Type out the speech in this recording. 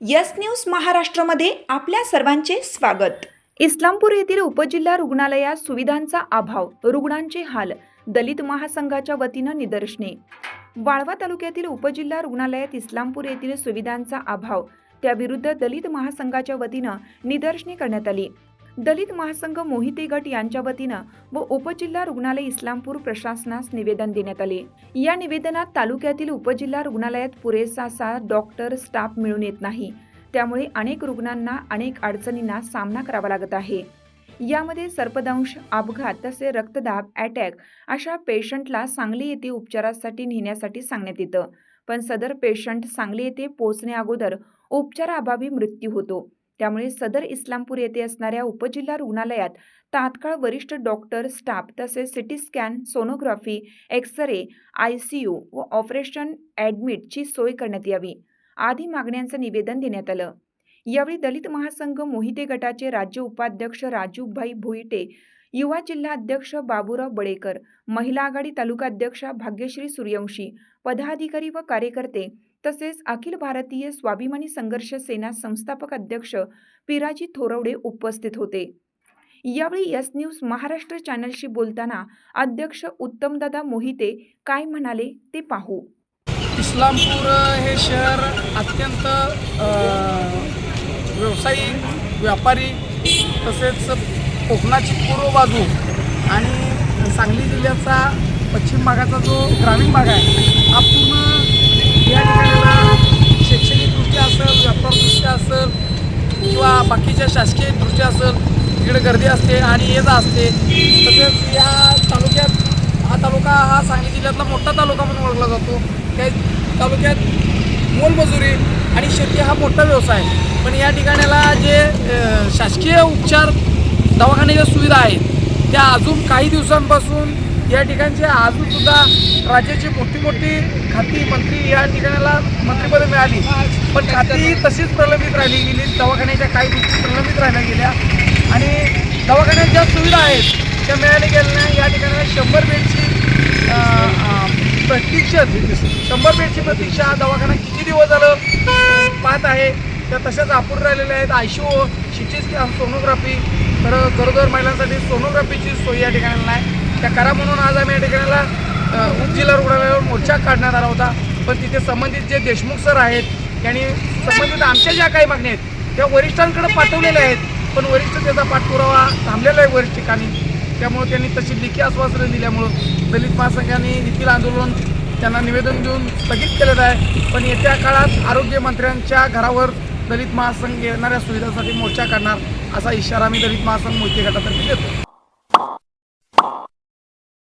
Yes news महाराष्ट्रामध्ये आपल्या सर्वांचे स्वागत. इस्लामपूर येथील उपजिल्हा रुग्णालयात सुविधांचा अभाव रुग्णांचे हाल दलित महासंघाच्या वतीनं निदर्शने. वाळवा तालुक्यातील उपजिल्हा रुग्णालयात इस्लामपूर येथील सुविधांचा अभाव त्याविरुद्ध दलित महासंघाच्या वतीनं निदर्शने करण्यात आली. दलित महासंघ मोहिते गट यांच्या वतीनं व उपजिल्हा रुग्णालय इस्लामपूर प्रशासनास निवेदन देण्यात आले. या निवेदनात तालुक्यातील उपजिल्हा रुग्णालयात पुरेसा डॉक्टर स्टाफ मिळून येत नाही. त्यामुळे अनेक रुग्णांना अनेक अडचणींना सामना करावा लागत आहे. यामध्ये सर्पदंश अपघात तसे रक्तदाब अटॅक अशा पेशंटला सांगली येथे उपचारासाठी नेण्यासाठी सांगण्यात येतं. पण सदर पेशंट सांगली येथे पोहोचण्या अगोदर उपचाराअभावी मृत्यू होतो. त्यामुळे सदर इस्लामपूर येथे असणाऱ्या उपजिल्हा रुग्णालयात तात्काळ वरिष्ठ डॉक्टर स्टाफ तसेच CT scan sonography X ray I C U व ऑपरेशन ॲडमिटची सोय करण्यात यावी. आदी मागण्यांचं निवेदन देण्यात आलं. यावेळी दलित महासंघ मोहिते गटाचे राज्य उपाध्यक्ष राजूभाई भोईटे युवा जिल्हा अध्यक्ष बाबूराव बडेकर महिला आघाडी तालुका अध्यक्षा भाग्यश्री सूर्यवंशी पदाधिकारी व कार्यकर्ते तसेच अखिल भारतीय स्वाभिमानी संघर्ष सेना संस्थापक अध्यक्ष पिराजी थोरवडे उपस्थित होते. यावेळी यस न्यूज महाराष्ट्र चॅनलशी बोलताना अध्यक्ष उत्तमदादा मोहिते काय म्हणाले ते पाहू. इस्लामपूर हे शहर अत्यंत व्यावसायिक व्यापारी तसेच कोकणाची पूर्व बाजू आणि सांगली जिल्ह्याचा पश्चिम भागाचा जो ग्रामीण भाग आहे हा पूर्ण या ठिकाणाला शैक्षणिकदृष्ट्या असेल व्यापारदृष्ट्या असेल किंवा बाकीच्या शासकीय दृष्ट्या असेल तिकडे गर्दी असते आणि ये जा असते तसेच या तालुक्यात हा तालुका हा सांगली जिल्ह्यातला मोठा तालुका म्हणून ओळखला जातो त्या तालुक्यात मोलमजुरी आणि शेती हा मोठा व्यवसाय आहे. पण या ठिकाणाला जे शासकीय उपचार दवाखान्याच्या सुविधा आहेत त्या अजून काही दिवसांपासून या ठिकाणचे अजूनसुद्धा राज्याची मोठी मोठी खाती मंत्री या ठिकाणाला मंत्रीपद मिळाली. पण खाती तशीच प्रलंबित राहिली गेली. दवाखान्याच्या काही गोष्टी प्रलंबित राहिल्या गेल्या. आणि दवाखान्यात ज्या सुविधा आहेत त्या मिळाल्या गेल्या या ठिकाणी शंभर बेडची प्रतीक्षा शंभर बेडची प्रतीक्षा दवाखाना किती दिवस झालं पाहत आहे. त्या तशाच अपूर्ण राहिलेल्या आहेत. आयशीओ सिटी स्कॅन सोनोग्राफी. तर गरोदर महिलांसाठी सोनोग्राफीची सोय या ठिकाणी नाही. त्या करा म्हणून आज आम्ही या ठिकाणाला उपजिल्हा रुग्णालयावर मोर्चा काढण्यात आला होता. पण तिथे संबंधित जे देशमुख सर आहेत यांनी संबंधित आमच्या ज्या काही मागण्या आहेत त्या वरिष्ठांकडे पाठवलेल्या आहेत. पण वरिष्ठ त्याचा पाठपुरावा थांबलेला आहे वरिष्ठ ठिकाणी. त्यामुळे त्यांनी तशी लेखी आश्वासनं दिल्यामुळं दलित महासंघाने येथील आंदोलन त्यांना निवेदन देऊन स्थगित केलेलं आहे. पण येत्या काळात आरोग्यमंत्र्यांच्या घरावर दलित महासंघ येणाऱ्या सुविधांसाठी मोर्चा काढणार असा इशारा आम्ही दलित महासंघ मोर्चे गटातर्फे देतो.